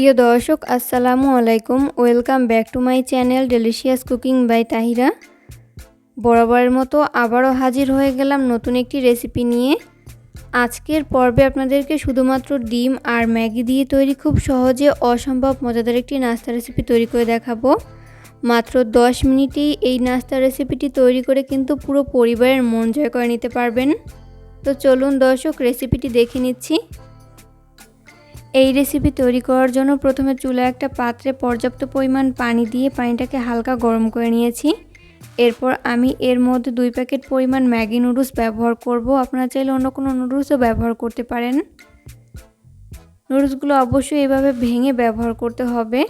প্রিয় দর্শক, আসসালামু আলাইকুম। Welcome back to my channel delicious cooking by Tahira বরাবরের মতো আবারও হাজির হয়ে গেলাম নতুন একটি রেসিপি নিয়ে। আজকের পর্বে আপনাদেরকে শুধুমাত্র ডিম আর ম্যাগি দিয়ে তৈরি খুব সহজে অসম্ভব মজাদার একটি নাস্তা রেসিপি তৈরি করে দেখাবো। মাত্র 10 মিনিটেই এই নাস্তা রেসিপিটি তৈরি করে কিন্তু পুরো পরিবারের মন জয় করে নিতে পারবেন। তো চলুন দর্শক রেসিপিটি দেখে নিচ্ছি। এই রেসিপি তৈরি করার জন্য প্রথমে চুলা একটা পাত্রে পর্যাপ্ত পরিমাণ পানি দিয়ে পানিটাকে হালকা গরম করে নিয়েছি। এরপর আমি এর মধ্যে দুই প্যাকেট পরিমাণ ম্যাগি নুডলস ব্যবহার করব। আপনারা চাইলে অন্য কোনো নুডলসও ব্যবহার করতে পারেন। নুডলসগুলো অবশ্যই এভাবে ভেঙে ব্যবহার করতে হবে।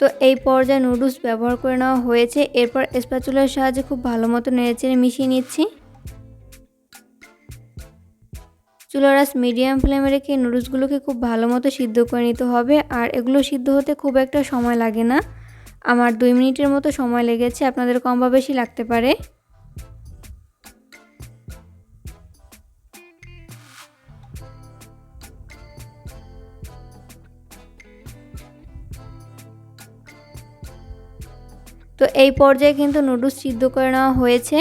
তো এই পর্যায়ে নুডলস ব্যবহার করে নেওয়া হয়েছে। এরপর স্প্যাচুলার সাহায্যে খুব ভালো মতো নেড়েচেড়ে মিশিয়ে নিচ্ছি। চুলারাস মিডিয়াম ফ্লেমে রেখে নুডলসগুলোকে খুব ভালো মতো সিদ্ধ করে নিতে হবে। আর এগুলো সিদ্ধ হতে খুব একটা সময় লাগে না। আমার দুই মিনিটের মতো সময় লেগেছে, আপনাদের কম বা বেশি লাগতে পারে। তো এই পর্যায়ে কিন্তু নুডলস সিদ্ধ করে নেওয়া হয়েছে।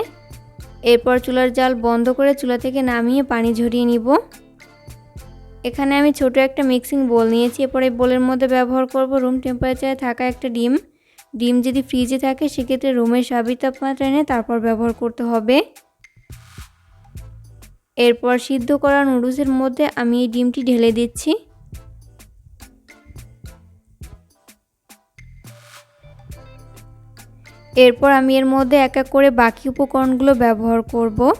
এরপর চুলার জাল বন্ধ করে চুলা থেকে নামিয়ে পানি ঝরিয়ে নিব। এখানে আমি ছোট একটা মিক্সিং বোল নিয়েছি। এরপর এই বোলের মধ্যে ব্যবহার করব রুম টেম্পারেচারে থাকা একটা ডিম। ডিম যদি ফ্রিজে থাকে, সেক্ষেত্রে রুমের স্বাভাবিক তাপমাত্রা এনে তারপর ব্যবহার করতে হবে। এরপর সিদ্ধ করা নুডলসের মধ্যে আমি এই ডিমটি ঢেলে দিচ্ছি। এরপর আমি এর মধ্যে এক এক করে বাকি উপকরণগুলো ব্যবহার করব।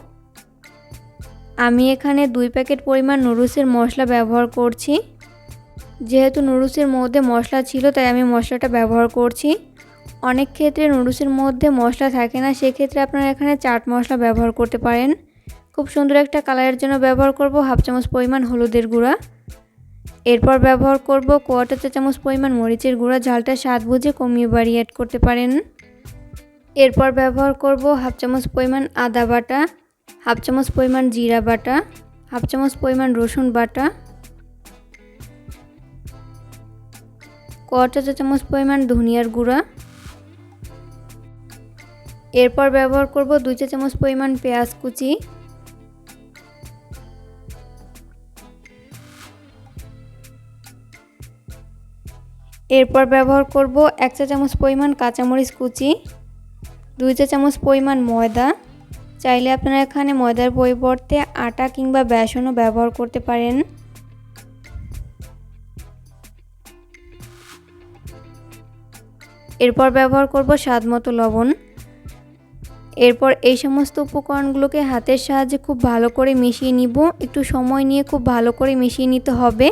আমি এখানে দুই প্যাকেট পরিমাণ নুডলসের মশলা ব্যবহার করছি। যেহেতু নুডলসের মধ্যে মশলা ছিল, তাই আমি মশলাটা ব্যবহার করছি। অনেক ক্ষেত্রে নুডলসের মধ্যে মশলা থাকে না, সেক্ষেত্রে আপনারা এখানে চাট মশলা ব্যবহার করতে পারেন। খুব সুন্দর একটা কালারের জন্য ব্যবহার করব হাফ চামচ পরিমাণ হলুদের গুঁড়া। এরপর ব্যবহার করব কোয়াটার চা চামচ পরিমাণ মরিচের গুঁড়া, ঝালটা স্বাদ বুঝে কমিয়ে বাড়িয়ে অ্যাড করতে পারেন। এরপর ব্যবহার করব হাফ চামচ পরিমাণ আদা বাটা, হাফ চামচ পরিমাণ জিরা বাটা, হাফ চামচ পরিমাণ রসুন বাটা, কটা চামচ পরিমাণ ধনিয়ার গুঁড়া। এরপর ব্যবহার করব দুই চা চামচ পরিমাণ পেঁয়াজ কুচি। এরপর ব্যবহার করব এক চা চামচ পরিমাণ কাঁচামরিচ কুচি। দুই চা চামচ পরিমাণ ময়দা। চাইলে আপনারা এখানে ময়দার পরিবর্তে আটা কিংবা বেসনও ব্যবহার করতে পারেন। এরপর ব্যবহার করব স্বাদ মতো লবণ। এরপর এই সমস্ত উপকরণগুলোকে হাতের সাহায্যে খুব ভালো করে মিশিয়ে নিব। একটু সময় নিয়ে খুব ভালো করে মিশিয়ে নিতে হবে।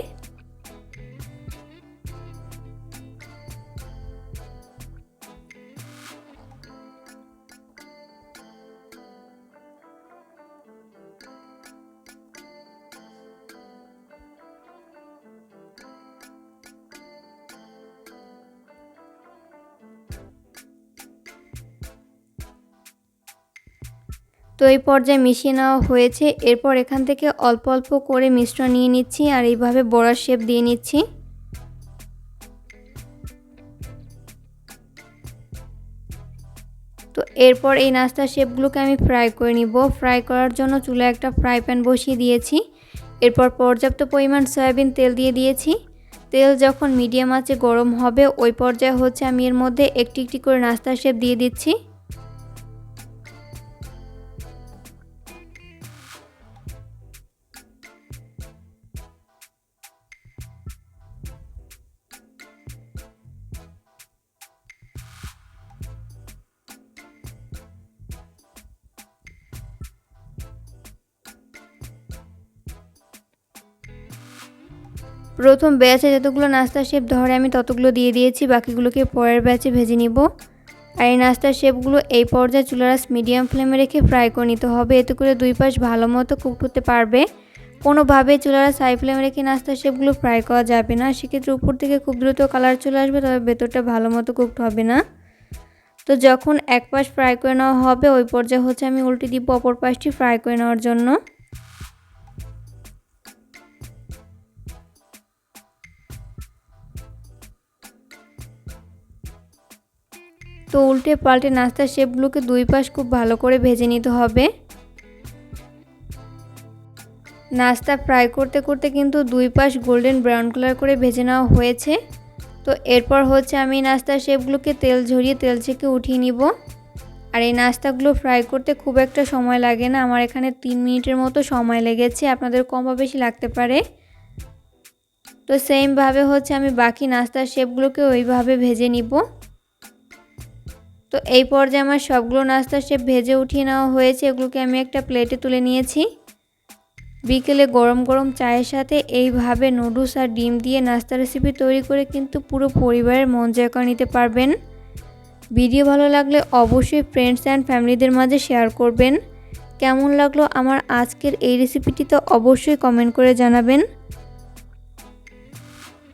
তো এই পর্যায়ে মিশিয়ে নেওয়া হয়েছে। এরপর এখান থেকে অল্প অল্প করে মিশ্রণ নিয়ে নিচ্ছি আর এইভাবে বড়ার শেপ দিয়ে নিচ্ছি। তো এরপর এই নাস্তার শেপগুলোকে আমি ফ্রাই করে নিব। ফ্রাই করার জন্য চুলে একটা ফ্রাই প্যান বসিয়ে দিয়েছি। এরপর পর্যাপ্ত পরিমাণ সয়াবিন তেল দিয়ে দিয়েছি। তেল যখন মিডিয়াম আঁচে গরম হবে, ওই পর্যায়ে হচ্ছে আমি এর মধ্যে একটি একটি করে নাস্তার শেপ দিয়ে দিচ্ছি। প্রথম ব্যাচে যতগুলো নাস্তার শেপ ধরে আমি ততগুলো দিয়ে দিয়েছি, বাকিগুলোকে পরের ব্যাচে ভেজে নিব। আর এই নাস্তার শেপগুলো এই পর্যায়ে চুলারাস মিডিয়াম ফ্লেমে রেখে ফ্রাই করে নিতে হবে, এতে করে দুই পাশ ভালো মতো কুক করতে পারবে। কোনোভাবে চুলার সাই ফ্লেমে রেখে নাস্তার শেপগুলো ফ্রাই করা যাবে না, সেক্ষেত্রে উপর থেকে খুব দ্রুত কালার চলে আসবে, তবে ভেতরটা ভালো মতো কুকড হবে না। তো যখন এক পাশ ফ্রাই করে নেওয়া হবে, ওই পর্যায়ে হচ্ছে আমি উল্টে দিব অপর পাশটি ফ্রাই করে নেওয়ার জন্য। তো উল্টে পাল্টে নাস্তার শেপগুলোকে দুই পাশ খুব ভালো করে ভেজে নিতে হবে। নাস্তা ফ্রাই করতে করতে কিন্তু দুই পাশ গোল্ডেন ব্রাউন কালার করে ভেজে নেওয়া হয়েছে। তো এরপর হচ্ছে আমি নাস্তার শেপগুলোকে তেল ঝরিয়ে তেল থেকে উঠিয়ে নিব। আর এই নাস্তাগুলো ফ্রাই করতে খুব একটা সময় লাগে না, আমার এখানে তিন মিনিটের মতো সময় লেগেছে, আপনাদের কম বা বেশি লাগতে পারে। তো সেমভাবে হচ্ছে আমি বাকি নাস্তার শেপগুলোকে ওইভাবে ভেজে নিব। তো এই পর্যায়ে আমার সবগুলো নাস্তা সে ভেজে উঠিয়ে নেওয়া হয়েছে। এগুলোকে আমি একটা প্লেটে তুলে নিয়েছি। বিকেলে গরম গরম চায়ের সাথে এইভাবে নুডলস আর ডিম দিয়ে নাস্তা রেসিপি তৈরি করে কিন্তু পুরো পরিবারের মন জয় করে নিতে পারবেন। ভিডিও ভালো লাগলে অবশ্যই ফ্রেন্ডস অ্যান্ড ফ্যামিলিদের মাঝে শেয়ার করবেন। কেমন লাগল আমার আজকের এই রেসিপিটি তো অবশ্যই কমেন্ট করে জানাবেন।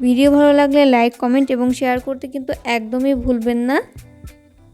ভিডিও ভালো লাগলে লাইক কমেন্ট এবং শেয়ার করতে কিন্তু একদমই ভুলবেন না।